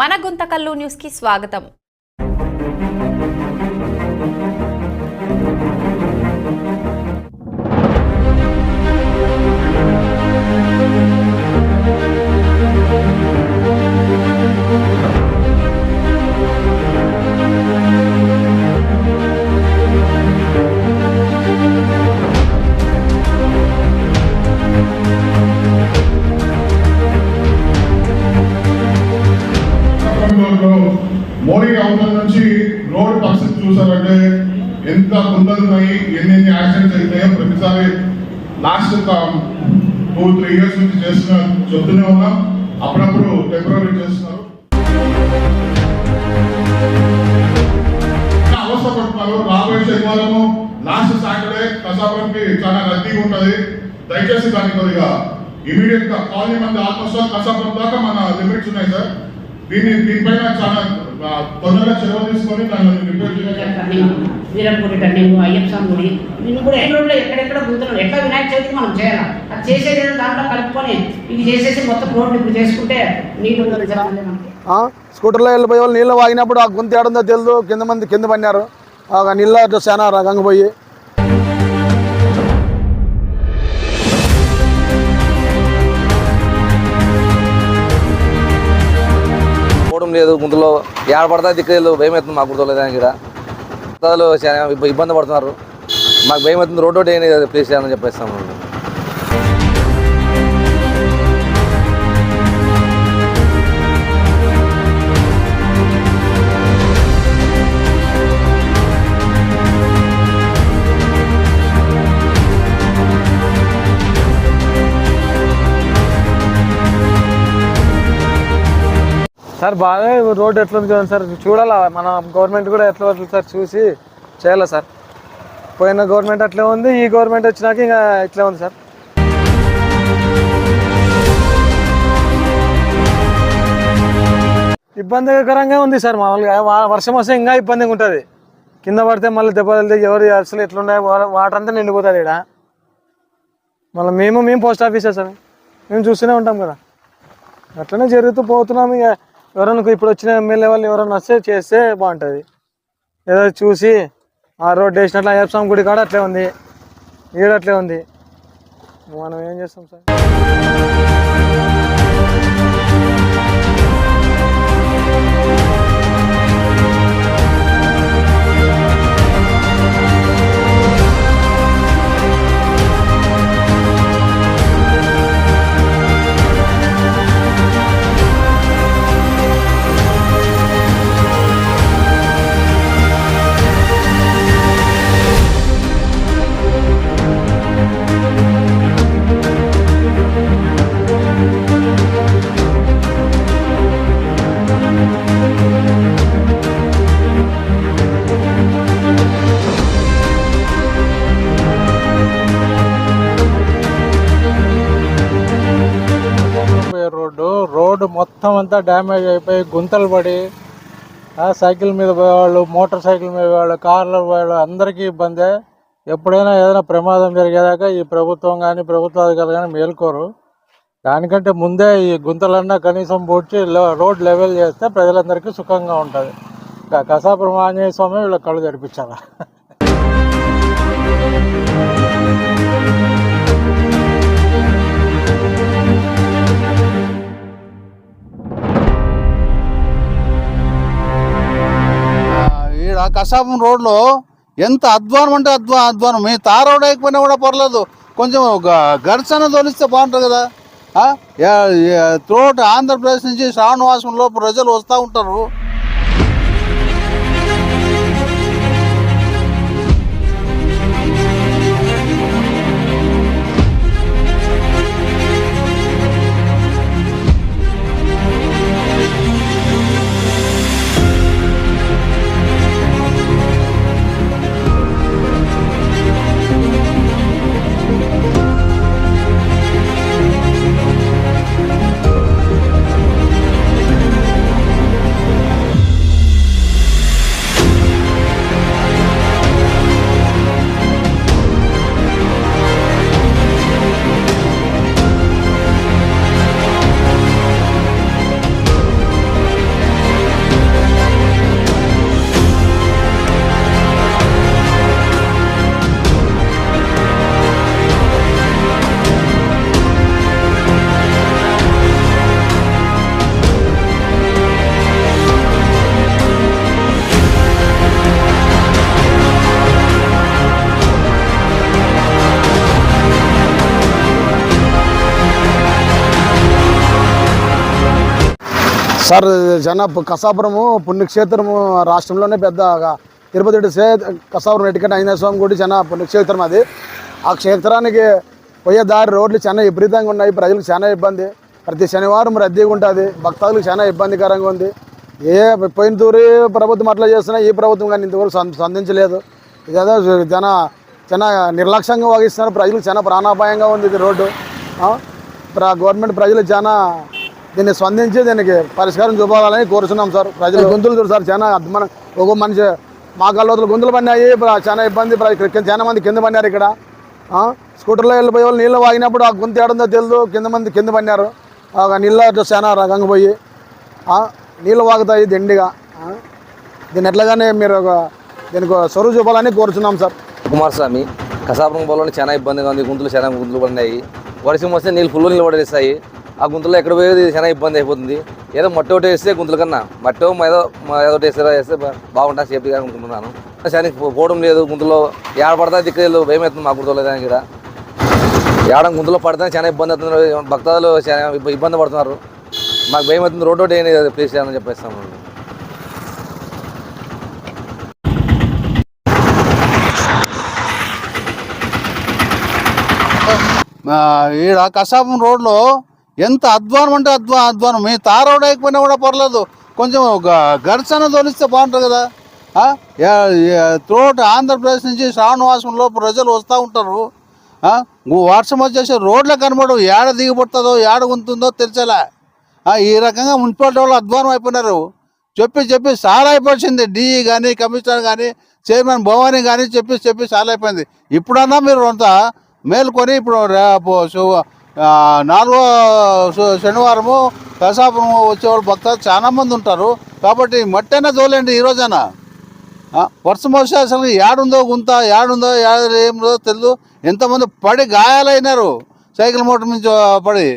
మన గుంతకల్లు న్యూస్కి స్వాగతం. టూ త్రీ ఇయర్స్ నుంచి చేస్తున్న చెప్తూనే ఉన్నాం అప్పుడప్పుడు టెంపరీ చేస్తున్నారు. అవస్థ పడుతున్నారు రాబోయే శనివారము లాస్ట్ సాటర్డే కసాపురంకి చాలా రద్దీగా ఉంటది. దయచేసి దాని కొద్దిగా ఇమీడియట్గా కాలనీ మంది ఆల్మోస్ట్ కసాపురం దాకా మన లిమిట్స్ ఉన్నాయి సార్ దీన్ని దీనిపైన చాలా తొందరగా చొరవ తీసుకొని వీరపూడి అయ్యప్ప స్వామి గుడి ఇవి కూడా ఎక్కడ ఎక్కడెక్కడ గుంతలు ఎట్లా వినాయక చవితికి మనం చేయాలి? అది చేసేది దాంట్లో కలుపుకొని ఇది చేసేసి మొత్తం రోడ్డు ఇప్పుడు చేసుకుంటే ఆ, స్కూటర్లో వెళ్ళిపోయే వాళ్ళు నీళ్ళు వాగినప్పుడు ఆ గుంత ఏడుందో తెలియదు కింద మంది కింద పడినారు. ఆ నీళ్ళ చాలా రకంగా పోయి లేదు ముందులో ఏడ పడతా దిక్కులేదు భయం అవుతుంది మాకు గుర్తులేదు ఇక్కడ అసలు చాలా ఇబ్బంది పడుతున్నారు. మాకు భయం అవుతుంది రోడ్డు ఒకటి ప్లేస్ చేయాలని చెప్పేస్తాము సార్ బాగా రోడ్ ఎట్లా ఉంది చూడండి సార్. చూడాలా మన గవర్నమెంట్ కూడా ఎట్లా వస్తుంది సార్ చూసి చేయాలా సార్. పోయిన గవర్నమెంట్ అట్లే ఉంది ఈ గవర్నమెంట్ వచ్చినాక ఇంకా ఇట్లే ఉంది సార్. ఇబ్బందికరంగా ఉంది సార్ మామూలుగా వర్షం వస్తే ఇంకా ఇబ్బందిగా ఉంటుంది. కింద పడితే మళ్ళీ దెబ్బలు వెళ్తే ఎవరు అసలు ఎట్లున్నాయి వాటర్ అంతా నిండిపోతుంది ఇక్కడ మళ్ళీ మేము మేము పోస్ట్ ఆఫీసే సార్. మేము చూస్తూనే ఉంటాం కదా. అట్లనే జరుగుతూ పోతున్నాము ఇక. ఎవరైనా ఇప్పుడు వచ్చిన ఎమ్మెల్యే వాళ్ళు ఎవరైనా వస్తే చేస్తే బాగుంటుంది. ఏదో చూసి ఆ రోడ్ వేసినట్లు అయ్యప్ప స్వామి గుడి కాడ అట్లే ఉంది ఈడ అట్లే ఉంది. మనం ఏం చేస్తాం సార్? మొత్తం అంతా డ్యామేజ్ అయిపోయి గుంతలు పడి సైకిల్ మీద పోయేవాళ్ళు మోటార్ సైకిల్ మీద పోయేవాళ్ళు కార్లో పోయేవాళ్ళు అందరికీ ఇబ్బందే. ఎప్పుడైనా ఏదైనా ప్రమాదం జరిగేదాకా ఈ ప్రభుత్వం కానీ ప్రభుత్వ అధికారులు కానీ మేల్కోరు. దానికంటే ముందే ఈ గుంతలన్నా కనీసం పూడ్చి రోడ్ లెవెల్ చేస్తే ప్రజలందరికీ సుఖంగా ఉంటుంది. ఇంకా కసాపురం ఆంజనేయ స్వామి వీళ్ళ కళ్ళు తెరిపించాలా? కసాపం రోడ్లో ఎంత అధ్వానం అంటే అధ్వా అధ్వానం. మీ తార్ రోడ్ అయిపోయినా కూడా పర్లేదు. కొంచెం గడిచన తోలిస్తే బాగుంటుంది కదా. త్రోట్ ఆంధ్రప్రదేశ్ నుంచి శ్రావణవాసంలో ప్రజలు వస్తూ ఉంటారు. సార్ జన కసాపురము పుణ్యక్షేత్రము రాష్ట్రంలోనే పెద్ద తిరుపతి సే కసాపురం ఎటుకంటే ఆంజనేయ స్వామి గుడి చాలా పుణ్యక్షేత్రం అది. ఆ క్షేత్రానికి పోయే దారి రోడ్లు చాలా విపరీతంగా ఉన్నాయి. ప్రజలకు చాలా ఇబ్బంది. ప్రతి శనివారం రద్దీగా ఉంటుంది. భక్తాదులకు చాలా ఇబ్బందికరంగా ఉంది. ఏ పోయిన తూరి ప్రభుత్వం అట్లా చేస్తున్నా ఈ ప్రభుత్వం కానీ ఇంతవరకు స్పందించలేదు ఇదేదో జన చాలా నిర్లక్ష్యంగా వహిస్తున్నారు ప్రజలకు చాలా ప్రాణాపాయంగా ఉంది ఇది రోడ్డు. ప్ర- గవర్నమెంట్ ప్రజలు చాలా దీన్ని స్పందించి దీనికి పరిష్కారం చూపాలని కోరుతున్నాం సార్. ప్రజలు గొంతులు చూడు సార్. చాలా అద్భుతం ఒక మనిషి మా కళ్ళవతలు గొంతులు పడినాయి. చాలా ఇబ్బంది. చాలా మంది కింద పడినారు ఇక్కడ? స్కూటర్లో వెళ్ళిపోయే వాళ్ళు నీళ్ళు వాగినప్పుడు ఆ గొంతు ఏడుందో తెలియదు కింద మంది కింద పడినారు. ఆ నీళ్ళ చాలా రకంగా పోయి? నీళ్ళు వాగుతాయి దండిగా. ఆ? దీన్ని ఎట్లాగానే మీరు ఒక దీనికి చొరవ చూపాలని కోరుతున్నాం సార్. కుమారస్వామి కసాపురం పొలంలో చాలా ఇబ్బందిగా ఉంది. గుంతులు చాలా గుంతులు పడినాయి. వర్షం వస్తే నీళ్ళు ఫుల్ నీళ్ళు పడేస్తాయి ఆ గుంతలో ఎక్కడ పోయేది? చాలా ఇబ్బంది అయిపోతుంది. ఏదో మట్టి ఒకటి వేస్తే గుంతల కన్నా. మట్టి ఏదో ఏదో వేస్తే వేస్తే బాగుంటుంది సేఫ్టీగా అనుకుంటున్నాను. చాలా పోవడం లేదు. గుంతలో ఏడ పడతా దిక్కులేదు భయం అవుతుంది మాకు గుర్తులేదని ఇక్కడ ఏడ గుంతలో పడితే చాలా ఇబ్బంది అవుతుంది. భక్తాదులు చాలా ఇబ్బంది పడుతున్నారు. మాకు భయం అవుతుంది. రోడ్ ఒకటి ఏంటి ప్లేస్ చేయాలని చెప్పేస్తాము ఈడ కసాపం రోడ్లో ఎంత అధ్వానం అంటే అధ్వా అధ్వానం. మీ తార్ అయిపోయినా కూడా పర్లేదు. కొంచెం గ- గడిచన తోలిస్తే బాగుంటుంది కదా. త్రోట్ ఆంధ్రప్రదేశ్ నుంచి శ్రావణవాసంలో ప్రజలు వస్తూ ఉంటారు. వర్షం వచ్చేసి రోడ్లే కనబడవు. ఏడ దిగబడుతుందో ఏడ ఉంటుందో తెలిసేలా. ఈ రకంగా మున్సిపాలిటీ వాళ్ళు అధ్వానం అయిపోయినారు. చెప్పి చెప్పి చాలా అయిపోయింది. డిఈ కానీ కమిషనర్ కానీ చైర్మన్ భవానీ కానీ చెప్పి చెప్పి చాలా అయిపోయింది. ఇప్పుడన్నా మీరు అంతా మేల్కొని ఇప్పుడు రేపు నాలుగో శనివారము కసాపురం వచ్చేవాళ్ళు భక్తులు చాలామంది ఉంటారు. కాబట్టి మట్టైనా తోలేండి ఈ రోజైనా. వర్షం వస్తే అసలు ఏడుందో గుంత ఏడుందో ఏడు ఏముందో తెలియదు ఎంతమంది పడి గాయాలైనారు. సైకిల్ మోటార్ నుంచి పడి.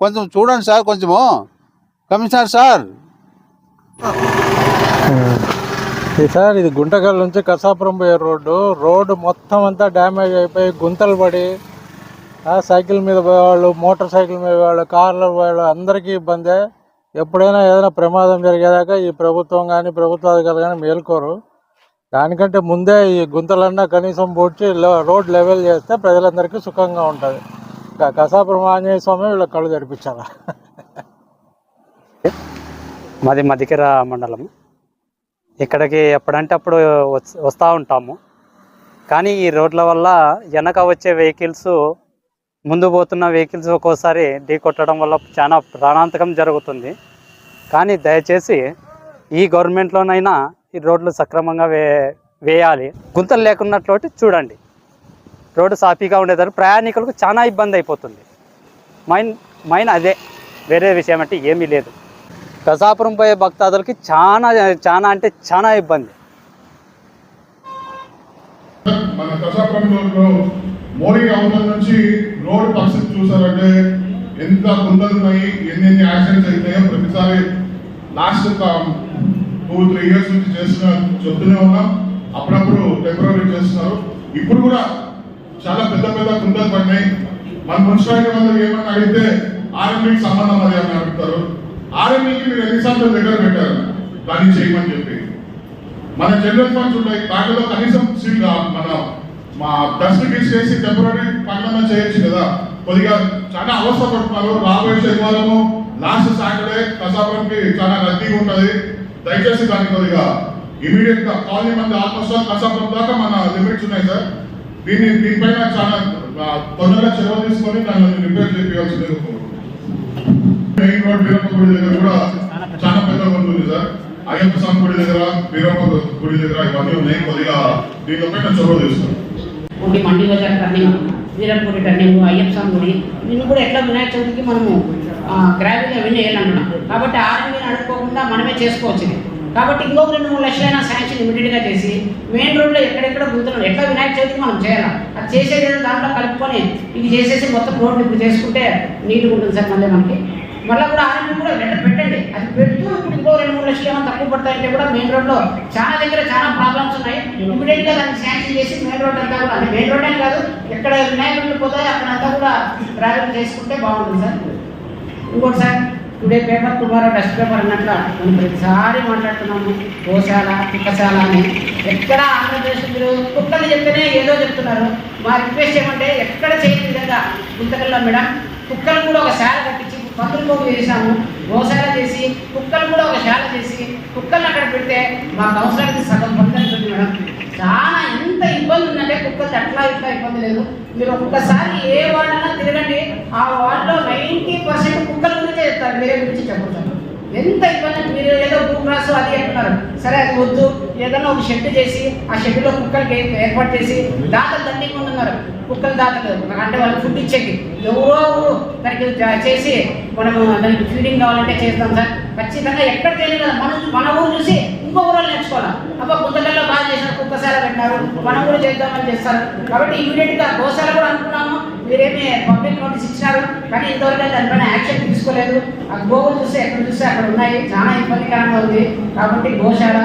కొంచెం చూడండి సార్ కొంచెము. Commissioner sir. సార్ ఇది గుంటకల్ నుంచి కసాపురం పోయే రోడ్డు. రోడ్డు మొత్తం అంతా డ్యామేజ్ అయిపోయి గుంతలు పడి సైకిల్ మీద పోయేవాళ్ళు మోటార్ సైకిల్ మీద వాళ్ళు కార్లో పోయేవాళ్ళు అందరికీ ఇబ్బందే. ఎప్పుడైనా ఏదైనా ప్రమాదం జరిగేదాకా ఈ ప్రభుత్వం కానీ ప్రభుత్వ అధికారులు కానీ మేల్కోరు. దానికంటే ముందే ఈ గుంతలన్నా కనీసం పూడ్చి రోడ్ లెవెల్ చేస్తే ప్రజలందరికీ సుఖంగా ఉంటుంది. ఇంకా కసాపురం ఆంజనేయ స్వామి వీళ్ళ కళ్ళు జరిపించాలా మాది మధికర మండలం. ఇక్కడికి ఎప్పుడంటే అప్పుడు వస్తూ ఉంటాము. కానీ ఈ రోడ్ల వల్ల వెనక వచ్చే వెహికల్స్ ముందు పోతున్న వెహికల్స్ ఒక్కోసారి ఢీ కొట్టడం వల్ల చాలా ప్రాణాంతకం జరుగుతుంది. కానీ దయచేసి ఈ గవర్నమెంట్లోనైనా ఈ రోడ్లు సక్రమంగా వే వేయాలి. గుంతలు లేకున్నట్లు చూడండి. రోడ్డు సాఫీగా ఉండేదారు ప్రయాణికులకు చాలా ఇబ్బంది అయిపోతుంది. మైన్ మైన్ అదే. వేరే విషయం అంటే ఏమీ లేదు. కసాపురం పోయే భక్తాదులకి చాలా చాలా అంటే చాలా ఇబ్బంది. మన కసాపురంలో మోడీ అవతల నుంచి రోడ్ పరిస్థితి చూసారంటే ఎంత గుంతలు ఉన్నాయి ఎన్ని ఎన్ని యాక్సిడెంట్స్ అవుతాయో ప్రతిసారి లాస్ట్ టూ త్రీ ఇయర్స్ నుంచి చేస్తున్న చెప్తూనే ఉన్నాం. అప్పుడప్పుడు టెంపరీ చేస్తున్నారు. ఇప్పుడు కూడా చాలా పెద్ద పెద్ద కుండలు పడినాయి. మన మున్సిపాలిటీ వాళ్ళు ఏమన్నా అడిగితే ఆర్ఎంఈకి సంబంధం అది అని అడుగుతారు. ఆర్ఎంఈకి మీరు ఎన్నిసార్లు దగ్గర పెట్టారు? దాన్ని చేయమని చెప్పి. మన జనరల్ ఫండ్స్ ఉంటాయి దానిలో కనీసం సీట్ మన మా డస్ట్ చేసి టెంపరీ పనులన్నా చేయొచ్చు కదా. కొద్దిగా చాలా అవస్థ పడుతున్నారు రాబోయే శనివారము లాస్ట్ సాటర్డే కసాపురంకి చాలా రద్దీగా ఉంటది. దయచేసి దాన్ని కొద్దిగా ఇమీడియట్గా కాలనీ మంది ఆల్మోస్ట్ కసాపురం దాకా మన లిమిట్స్ ఉన్నాయి సార్. దీన్ని దీనిపైన చాలా తొందరగా చొరవ తీసుకొని దాన్ని రిపేర్ చేయాల్సింది మెయిన్ రోడ్ వీరప్ప గుడి దగ్గర కూడా చాలా పెద్దగా ఉంటుంది సార్. అయ్యప్ప స్వామి గుడి దగ్గర వీరప్ప గుడి దగ్గర ఇవన్నీ ఉన్నాయి. కొద్దిగా దీనిపైన చొరవ తీసుకున్నాం ఉండి మండి బజార్ టర్నింగ్ వీరపూడి టర్నింగ్ అయ్యప్ప స్వామి గుడి. దీన్ని కూడా ఎట్లా వినాయక చవితికి మనము గ్రావెల్ అవన్నీ వేయాలంటున్నాం కాబట్టి ఆర్మీని అనుకోకుండా మనమే చేసుకోవచ్చు కాబట్టి ఇంకొక రెండు మూడు లక్షలైనా శాంక్షన్ ఇమీడియట్గా చేసి మెయిన్ రోడ్లో ఎక్కడెక్కడ గుంతలు ఎట్లా వినాయక చవితికి మనం చేయాలి? అది చేసేది దాంట్లో కలుపుకొని ఇది చేసేసి మొత్తం రోడ్డు ఇప్పుడు చేసుకుంటే నీట్గా ఉంటుంది సార్ మళ్ళీ మనకి. మళ్ళీ కూడా ఆర్ఎంని కూడా లెటర్ పెట్టండి. అది పెడుతూ ఇప్పుడు ఇంకో రెండు మూడు లక్షలు ఏమైనా తక్కువ పడతాయంటే కూడా మెయిన్ రోడ్లో చాలా దగ్గర చాలా ప్రాబ్లమ్స్ ఉన్నాయి. ఇమీడియట్గా దాన్ని శాంక్షన్ చేసి మెయిన్ రోడ్ అంతా కూడా అంటే మెయిన్ రోడ్ ఏం కాదు ఎక్కడ వినాయకుడు పోతాయి అక్కడ అంతా కూడా ట్రావెల్ చేసుకుంటే బాగుంటుంది సార్. ఇంకోటి sir today paper tomorrow dust paper అన్నట్ల మనం ప్రతిసారి మాట్లాడుతున్నాము. గోశాల కుక్కశాల అని. ఎక్కడ ఆంధ్రప్రదేశ్ మీరు కుక్కలు చెప్తేనే ఏదో చెప్తున్నారు. మా రిక్వెస్ట్ ఏమంటే ఎక్కడ చేయని విధంగా గుంతకల్లో మేడం కుక్కలు కూడా ఒక శాల కట్టించి పందులు పోగు చేసాము గోశాల చేసి కుక్కలు కూడా ఒక శాల చేసి కుక్కలను అక్కడ పెడితే మా అవసరానికి సగం పడుతుంది మేడం. చాలా ఎంత ఇబ్బంది ఉందంటే కుక్కలు అట్లా ఇట్లా ఇబ్బంది లేదు. మీరు ఒక్కసారి ఏ వార్డైనా తిరగండి. ఆ వార్డులో నైంటీ పర్సెంట్ కుక్కల గురించే చెప్తారు. వేరే గురించి చెప్పచ్చు ఎంత ఇబ్బంది మీరు ఏదో భూ క్రాస్ అది అంటున్నారు. సరే అది వద్దు. ఏదైనా ఒక షెడ్ చేసి ఆ షెడ్లో కుక్కలకి ఏర్పాటు చేసి దాతలు దండిగా ఉంటున్నారు కుక్కలు దాతలు అంటే వాళ్ళకి ఫుడ్ ఇచ్చేకి. ఎవరో దానికి చేసి మనము దానికి ఫీడింగ్ కావాలంటే చేస్తాం సార్. ఖచ్చితంగా ఎక్కడ చేయలేదు కదా మన మన ఊరు చూసి ఇంకో ఊరు నేర్చుకోవాలి. అబ్బా గుంతకల్లో బాగా చేశారు కుక్కశాల పెట్టారు మనం కూడా చేద్దామని చేస్తారు. కాబట్టి ఇమీడియట్గా గోశాల కూడా అనుకున్నాము. మీరేమి పబ్లిక్ నోటీస్ ఇచ్చినారు. కానీ ఇంతవరకు దానిపైన యాక్షన్ తీసుకోలేదు. ఆ గోవులు చూస్తే ఎక్కడ చూస్తే అక్కడ ఉన్నాయి. చాలా ఇబ్బందికరంగా ఉంది. కాబట్టి గోశాల